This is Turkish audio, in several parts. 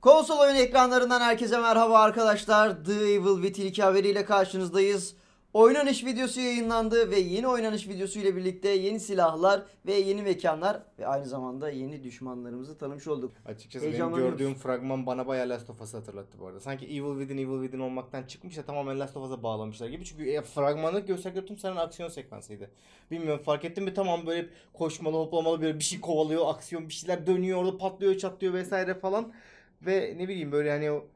Konsol oyun ekranlarından herkese merhaba arkadaşlar. The Evil Within 2 haberiyle karşınızdayız. Oynanış videosu yayınlandı ve yeni oynanış videosu ile birlikte yeni silahlar ve yeni mekanlar ve aynı zamanda yeni düşmanlarımızı tanımış olduk. Açıkçası benim gördüğüm fragman bana bayağı Last of Us'ı hatırlattı bu arada. Sanki Evil Within Evil Within olmaktan çıkmış da tamamen Last of Us'a bağlamışlar gibi. Çünkü e, fragmanı gösterdikleri tüm senen aksiyon sekansıydı. Bilmiyorum fark ettin mi tamam böyle koşmalı hoplamalı böyle bir şey kovalıyor aksiyon bir şeyler dönüyor orada patlıyor çatlıyor vesaire falan. Ve ne bileyim böyle hani o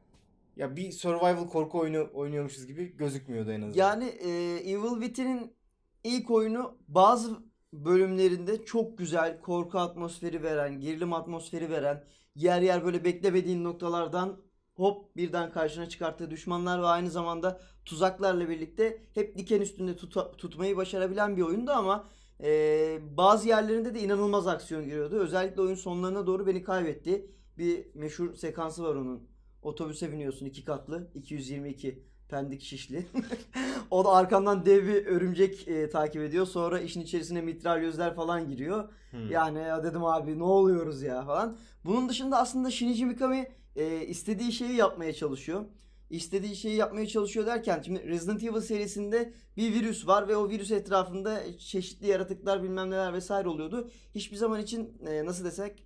ya bir survival korku oyunu oynuyormuşuz gibi gözükmüyordu en azından. Yani e, Evil Within'in ilk oyunu bazı bölümlerinde çok güzel korku atmosferi veren, gerilim atmosferi veren, yer yer böyle beklemediğin noktalardan hop birden karşına çıkarttığı düşmanlar ve aynı zamanda tuzaklarla birlikte hep diken üstünde tuta- tutmayı başarabilen bir oyundu ama e, bazı yerlerinde de inanılmaz aksiyon giriyordu. Özellikle oyun sonlarına doğru beni kaybetti. Bir meşhur sekansı var onun. Otobüse biniyorsun iki katlı 222 Pendik Şişli. o da arkandan dev bir örümcek e, takip ediyor. Sonra işin içerisine mitralyözler falan giriyor. Hmm. Yani ya dedim abi ne oluyoruz ya falan. Bunun dışında aslında Shinji Mikami e, istediği şeyi yapmaya çalışıyor. İstediği şeyi yapmaya çalışıyor derken şimdi Resident Evil serisinde bir virüs var ve o virüs etrafında çeşitli yaratıklar bilmem neler vesaire oluyordu. Hiçbir zaman için e, nasıl desek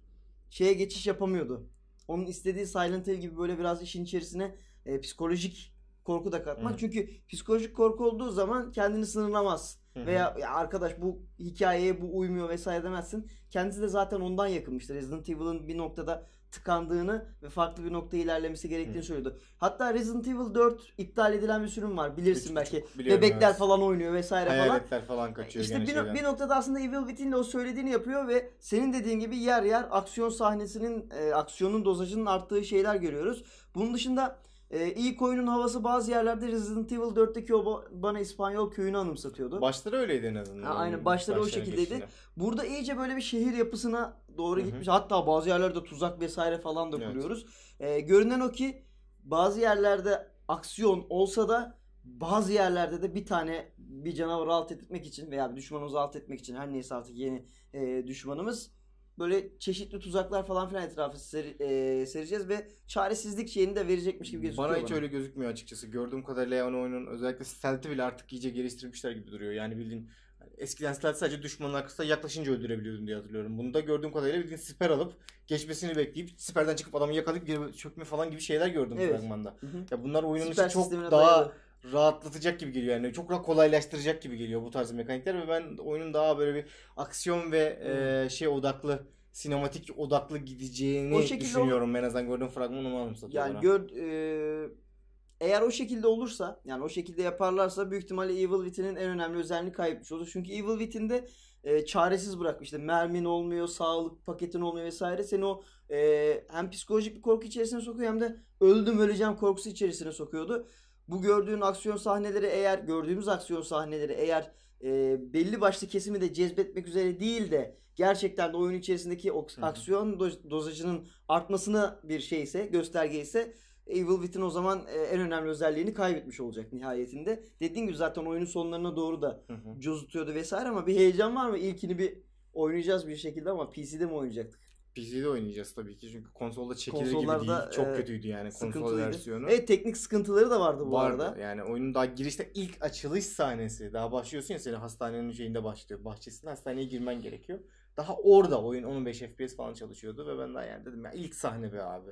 şeye geçiş yapamıyordu. Onun istediği Silent Hill gibi böyle biraz işin içerisine e, psikolojik korku da katmak. Hı. Çünkü psikolojik korku olduğu zaman kendini sınırlamaz. Hı hı. Veya ya arkadaş bu hikayeye bu uymuyor vesaire demezsin. Kendisi de zaten ondan yakınmıştır. Resident Evil'ın bir noktada tıkandığını ve farklı bir noktaya ilerlemesi gerektiğini Hı. söylüyordu. Hatta Resident Evil 4 iptal edilen bir sürüm var. Bilirsin belki. Bebekler evet. falan oynuyor vesaire falan. Hayaletler falan kaçıyor İşte bir, şeyden. bir noktada aslında Evil Within de o söylediğini yapıyor ve senin dediğin gibi yer yer aksiyon sahnesinin, e, aksiyonun dozajının arttığı şeyler görüyoruz. Bunun dışında e, ilk oyunun havası bazı yerlerde Resident Evil 4'teki o ba- bana İspanyol köyünü anımsatıyordu. Başları öyleydi en azından. Ha, aynen, başları o şekildeydi. geçtiğinde. Burada iyice böyle bir şehir yapısına doğru Hı hı. gitmiş. Hatta bazı yerlerde tuzak vesaire falan da Evet. kuruyoruz. E, görünen o ki bazı yerlerde aksiyon olsa da bazı yerlerde de bir tane bir canavarı alt etmek için veya bir düşmanımızı alt etmek için her neyse artık yeni e, düşmanımız böyle çeşitli tuzaklar falan filan etrafı seri, e, sereceğiz ve çaresizlik şeyini de verecekmiş gibi gözüküyor Bana bana. hiç öyle gözükmüyor açıkçası. Gördüğüm kadarıyla yani oyunun özellikle stealth'i bile artık iyice geliştirmişler gibi duruyor. Yani bildiğin hani eskiden stealth sadece düşmanın arkasında yaklaşınca öldürebiliyordun diye hatırlıyorum. Bunda gördüğüm kadarıyla bildiğin siper alıp geçmesini bekleyip siperden çıkıp adamı yakalayıp geri çökme falan gibi şeyler gördüm Evet. fragmanda. Hı hı. Ya bunlar oyunun için çok daha dayalı. Rahatlatacak gibi geliyor yani çok daha kolaylaştıracak gibi geliyor bu tarz mekanikler ve ben oyunun daha böyle bir aksiyon ve e, şey odaklı sinematik odaklı gideceğini O düşünüyorum en azından gördüğüm fragman onu anımsatıyor Yani bana. gör e, eğer o şekilde olursa yani o şekilde yaparlarsa büyük ihtimalle Evil Within'in en önemli özelliğini kaybetmiş olur. Çünkü Evil Within'de e, çaresiz bırakmış. İşte mermin olmuyor, sağlık paketin olmuyor vesaire. Seni o e, hem psikolojik bir korku içerisine sokuyor hem de öldüm öleceğim korkusu içerisine sokuyordu. Bu gördüğün aksiyon sahneleri eğer gördüğümüz aksiyon sahneleri eğer e, belli başlı kesimi de cezbetmek üzere değil de gerçekten de oyun içerisindeki aksiyon do- dozajının artmasına bir şeyse, gösterge ise Evil Within o zaman e, en önemli özelliğini kaybetmiş olacak nihayetinde. Dediğim gibi zaten oyunun sonlarına doğru da cozutuyordu vesaire ama bir heyecan var mı? İlkini bir oynayacağız bir şekilde ama PC'de mi oynayacaktık? PC'de oynayacağız tabii ki çünkü konsolda çekilir gibi değil. Çok e, kötüydü yani konsol versiyonu. Evet teknik sıkıntıları da vardı bu Vardı. arada. Yani oyunun daha girişte ilk açılış sahnesi. Daha başlıyorsun ya senin hastanenin şeyinde başlıyor. Bahçesinde hastaneye girmen gerekiyor. Daha orada oyun 15 FPS falan çalışıyordu ve ben daha yani dedim ya ilk sahne be abi.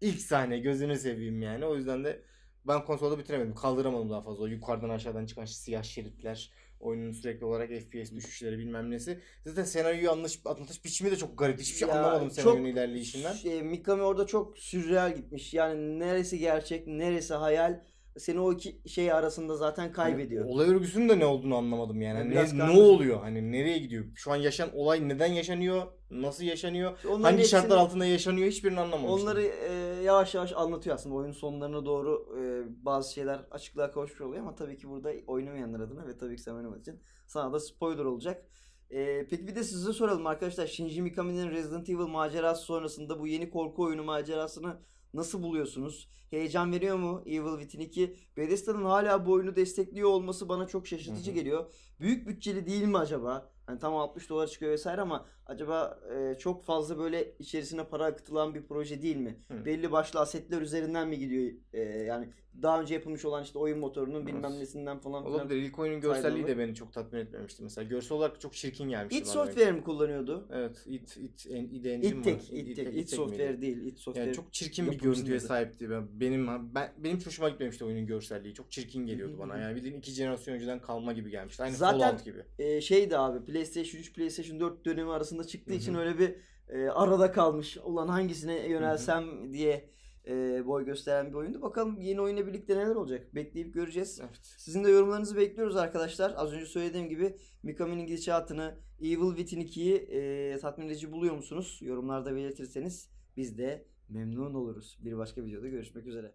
İlk sahne gözünü seveyim yani. O yüzden de ben konsolda bitiremedim. Kaldıramadım daha fazla. O yukarıdan aşağıdan çıkan siyah şeritler. Oyunun sürekli olarak FPS düşüşleri bilmem nesi. Zaten senaryoyu yanlış anlatış biçimi de çok garip. Hiçbir şey Ya, anlamadım çok senaryonun ilerleyişinden. Şey, Mikami orada çok sürreal gitmiş. Yani neresi gerçek, neresi hayal seni o iki şey arasında zaten kaybediyor. Olay örgüsünün de ne olduğunu anlamadım yani. Ya biraz ne, ne oluyor? Hani nereye gidiyor? Şu an yaşanan olay neden yaşanıyor? Nasıl yaşanıyor? Onların Hangi hepsini- şartlar altında yaşanıyor? Hiçbirini anlamamıştım. Onları e, yavaş yavaş anlatıyor aslında. Oyunun sonlarına doğru e, bazı şeyler açıklığa kavuşmuş oluyor ama tabii ki burada oynamayanlar adına ve tabii ki sen oynamadığın için sana da spoiler olacak. E, peki bir de size soralım arkadaşlar. Shinji Mikami'nin Resident Evil macerası sonrasında bu yeni korku oyunu macerasını nasıl buluyorsunuz? Heyecan veriyor mu Evil Within 2? Bethesda'nın hala bu oyunu destekliyor olması bana çok şaşırtıcı Hı hı. geliyor. Büyük bütçeli değil mi acaba? Hani tam 60 dolar çıkıyor vesaire ama acaba e, çok fazla böyle içerisine para akıtılan bir proje değil mi? Hı. Belli başlı asetler üzerinden mi gidiyor? E, yani daha önce yapılmış olan işte oyun motorunun bilmem Olsun. nesinden falan filan. Olabilir. İlk oyunun görselliği de beni çok tatmin etmemişti mesela. Görsel olarak çok çirkin gelmişti It bana. Software mi kullanıyordu? Evet. It, it, en, it engine It? Tech, It- It It- It Software miydi? değil, It Software. Yani çok çirkin bir görüntüye sahipti. Ben, benim ben, benim hiç hoşuma gitmemişti oyunun görselliği. Çok çirkin geliyordu bana. Yani bildiğin iki jenerasyon önceden kalma gibi gelmişti. Aynı Zaten- Fallout gibi. e, şeydi abi PlayStation 3 PlayStation 4 dönemi arasında çıktığı Hı için öyle bir e, arada kalmış. Ulan hangisine yönelsem diye e, boy gösteren bir oyundu. Bakalım yeni oyunla birlikte neler olacak? Bekleyip göreceğiz. Evet. Sizin de yorumlarınızı bekliyoruz arkadaşlar. Az önce söylediğim gibi Mikami'nin gidişatını Evil Within 2'yi e, tatmin edici buluyor musunuz? Yorumlarda belirtirseniz biz de memnun oluruz. Bir başka videoda görüşmek üzere.